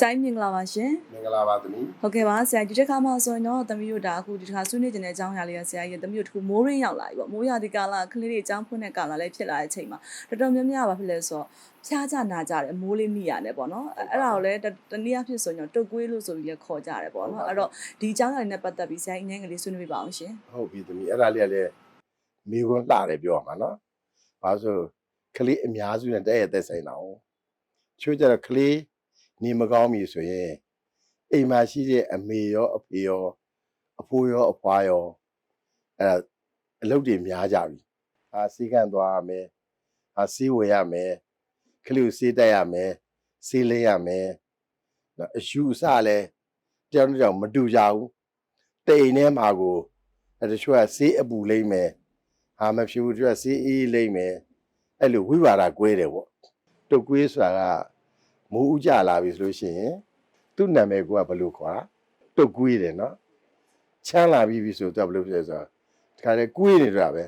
ဆိုင်မင်္ဂလာပါရှင်မင်္ဂလာပါသမီးဟုတ်ကဲ့ပါဆရာဒီတစ်ခါမှဆိုရင်တော့သမီးတို့ဒါအခုဒီတစ်ခါဆွေးနွေးနေတဲ့အကြောင်းအရာလေးကဆရာကြီးသမီးတို့တခုမိုးရင်းရောက်လာပြီပေါ့မိုးရဒီကာလကလေးတွေအကြောင်းဖွင့်တဲ့ကာလလေးဖြစ်လာတဲ့အချိန်မှာတော်တော်များများပါဖြစ်လဲဆိုတော့ဖျားကြနာကြတယ်မိုးလေးမိရတယ်ပေါ့နော်အဲ့အဲ့ဒါကိုလည်းတတနည်းအားဖြင့်ဆိုရင်တော့တုတ်ကွေးလို့ဆိုပြီးလည်းခေါ်ကြတယ်ပေါ့နော်အဲ့တော့ဒီအကြောင်းအရာလေးနဲ့ပတ်သက်ပြီးဆရာကြီးအငယ်ကလေးဆွေးနွေးပြပါအောင်ရှင်ဟုတ်ပြီသမီးအဲ့ဒါလေးကလည်းမိခွန်းလှတယ်ပြောရမှာနော်ဘာလို့ဆိုကလေးအများစုနဲ့တည့်ရသက်ဆိုင်တာ哦ချို့ကြတော့ကလေး နေမကောင်းပြီဆိုရင်အိမ်မှာရှိတဲ့အမေရောအဖေရောအဖိုးရောအဖွားရောအဲ့ဒါအလုပ်တွေများကြပြီဟာစီကန့်သွားရမယ်ဟာစီးဝယ်ရမယ်ကလေးကိုစေးတက်ရမယ်စေးလင်းရမယ်နော်အယူအဆလည်းတယောက်နဲ့တယောက်မတူကြဘူးတိမ်ထဲမှာကိုအဲ့တချို့ကဆေးအပူလိမ့်မယ်ဟာမဖြစ်ဘူးတချို့ကဆေးအေးလိမ့်မယ်အဲ့လိုဝိပါဒကွဲတယ်ပေါ့တုတ်ကွေးဆိုတာက မိုးဥကြလာပြီဆိုလို့ရှိရင်သူ့နာမည်ကဘယ်လိုခေါ်တာတုတ်ကွေးတယ်နော်ချမ်းလာပြီပြီဆိုတော့ဘယ်လိုဖြစ်လဲဆိုတော့ဒီခါလေကွေးနေတာပဲ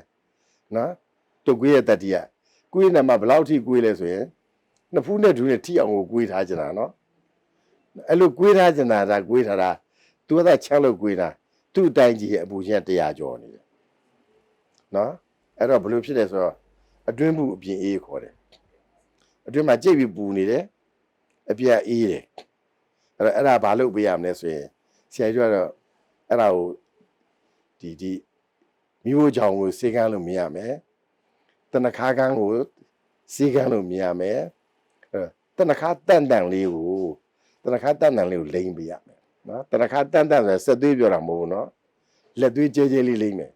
နော်တုတ်ကွေးရဲ့တတိယကွေးနာမှာဘယ်လောက်ထိကွေးလဲဆိုရင်နှစ်ဖူးနဲ့ဒူးနဲ့ထိအောင်ကိုကွေးထားကြတာနော်အဲ့လိုကွေးထားကြတာဒါကွေးထားတာသူကသာချမ်းလို့ကွေးတာသူ့အတိုင်းကြီးရဲ့အပူချင်း100ကျော်နေတယ်နော်အဲ့တော့ဘယ်လိုဖြစ်လဲဆိုတော့အတွင်းဘူးအပြင်အေးခေါ်တယ်အတွင်းမှာကြိတ်ပြီးပူနေတယ် အပြက်အေးတယ်အဲ့တော့အဲ့ဒါဘာလုပ်ပေးရမလဲဆိုရင်ဆရာကြီးကတော့အဲ့ဒါကိုဒီဒီမိဖို့ကြောင့်ကိုစေကန်းလို့မြင်ရမယ်တနခါကန်းကိုစေကန်းလို့မြင်ရမယ်အဲ့တော့တနခါတန်တန်လေးကိုတနခါတန်တန်လေးကိုလိမ့်ပေးရမယ်နော်တနခါတန်တန်ဆိုဆက်သွေးပြောတာမဟုတ်ဘူးနော်လက်သွေးကျဲကျဲလေးလိမ့်မယ်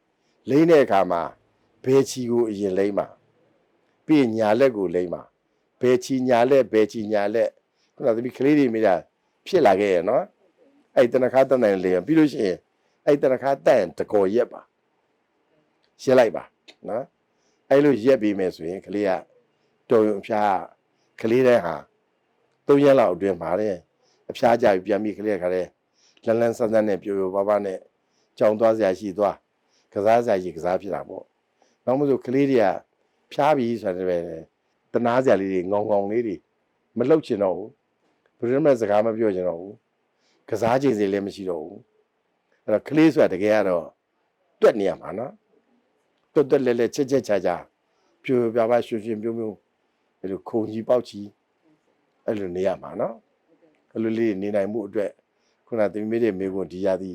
လိမ့်တဲ့အခါမှာဘဲချီကိုအရင်လိမ့်ပါပြီးရင်ညာလက်ကိုလိမ့်ပါဘဲချီညာလက်ဘဲချီညာလက် ခုနကသမီးကလေးတွေမိတာဖြစ်လာခဲ့ရနော်အဲ့တနခါတန်တန်လေးရပြီးလို့ရှိရင်အဲ့တနခါတန်တကော်ရက်ပါရှင်းလိုက်ပါနော်အဲ့လိုရက်ပြီးမယ်ဆိုရင်ကလေးကတော်ရုံအဖျားကလေးတဲ့ဟာ၃ရက်လောက်အတွင်းပါတဲ့အဖျားကြပြီးပြန်ပြီးကလေးကခါတဲ့လန်းလန်းဆန်းဆန်းနဲ့ပြိုပြိုပါပါနဲ့ကြောင်သွားစရာရှိသွားကစားစရာရှိကစားဖြစ်တာပေါ့နောက်မှဆိုကလေးတွေကဖျားပြီးဆိုတဲ့ပဲတနာစရာလေးတွေငောင်ငောင်လေးတွေမလှုပ်ချင်တော့ဘူး ဘယ်လိုမှစကားမပြောချင်တော့ဘူးကစားချိန်စီလည်းမရှိတော့ဘူးအဲ့တော့ကလေးဆိုတာတကယ်ကတော့တွက်နေရမှာနော်တွတ်တွတ်လဲလဲချက်ချက်ချာချာပြိုပြိုပါပါရွှင်ရွှင်ပြုံးပြုံးအဲ့လိုခုံကြီးပေါက်ကြီးအဲ့လိုနေရမှာနော်အဲ့လိုလေးနေနိုင်မှုအတွက်ခုနသမီးမေးတဲ့မိကွန်းဒီရာသီ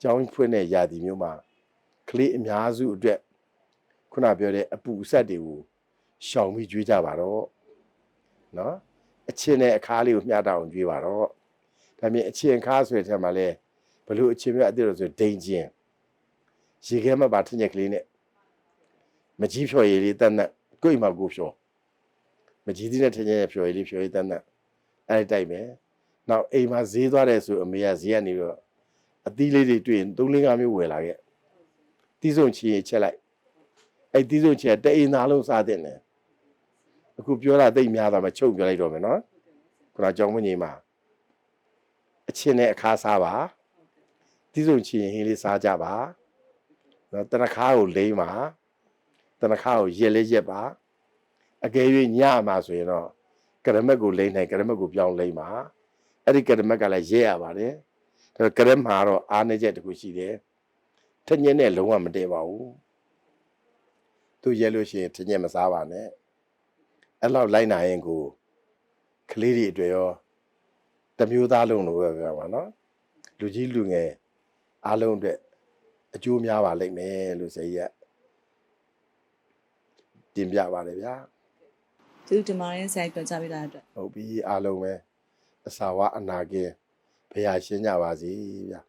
ကျောင်းဖွင့်တဲ့ရာသီမျိုးမှာကလေးအများစုအတွက်ခုနပြောတဲ့အပူအဆက်တွေကိုရှောင်ပြီးကြွေးကြပါတော့နော် အချင်းနဲ့အခါလေးကိုမျှတအောင်ကြွေးပါတော့ဒါမြင်အချင်းအခါဆိုတဲ့ထဲမှာလဲဘလို့အချင်းမျိုးအတိလို့ဆိုဒိန်ချင်းရေခဲမှာပါထင်းချက်ကလေးနဲ့မကြီးဖြော်ရည်လေးတန်းတန်းကိုယ့်အိမ်မှာကိုယ်ဖြော်မကြီးသီးနဲ့ထင်းချက်ဖြော်ရည်လေးဖြော်ရည်တန်းတန်းအဲ့ဒီတိုက်မယ်နောက်အိမ်မှာဈေးသွားတယ်ဆိုအမေကဈေးကနေပြီးတော့အသီးလေးတွေတွေ့ရင်၃လ၅မျိုးဝယ်လာခဲ့တီးစုံချီရင်ချက်လိုက်အဲ့တီးစုံချီကတအိမ်သားလုံးစားတဲ့တယ် အခုပြောတာတိတ်များတာမချုပ်ပြောလိုက်တော့မယ်နော်ခုနကြောင်းမကြီးမှာအချင်းနဲ့အခါစားပါတီးစုံချီရင်ဟင်းလေးစားကြပါနော်တနခါကိုလိမ့်ပါတနခါကိုရက်လေးရက်ပါအကယ်၍ညမှာဆိုရင်တော့ကရမက်ကိုလိမ့်နိုင်ကရမက်ကိုပြောင်းလိမ့်ပါအဲ့ဒီကရမက်ကလည်းရဲရပါတယ်ဒါပေမဲ့ကရမဟာတော့အားနေချက်တစ်ခုရှိတယ်ထညင်းနဲ့လုံးဝမတည့်ပါဘူးသူရဲလို့ရှိရင်ထညင်းမစားပါနဲ့ အဲ့လောက်လိုက်နိုင်ရင်ကိုကလေးတွေအတွေ့ရောတစ်မျိုးသားလုံးလို့ပဲပြောပါနော်လူကြီးလူငယ်အားလုံးအတွက်အကျိုးများပါလိမ့်မယ်လို့ဆရာကြီးကတင်ပြပါတယ်ဗျာသူဒီမှာရင်ဆရာကြီးပြောကြပေးတာအတွက်ဟုတ်ပြီအားလုံးပဲအစာဝအနာကင်းဘုရားရှင်းကြပါစေဗျာ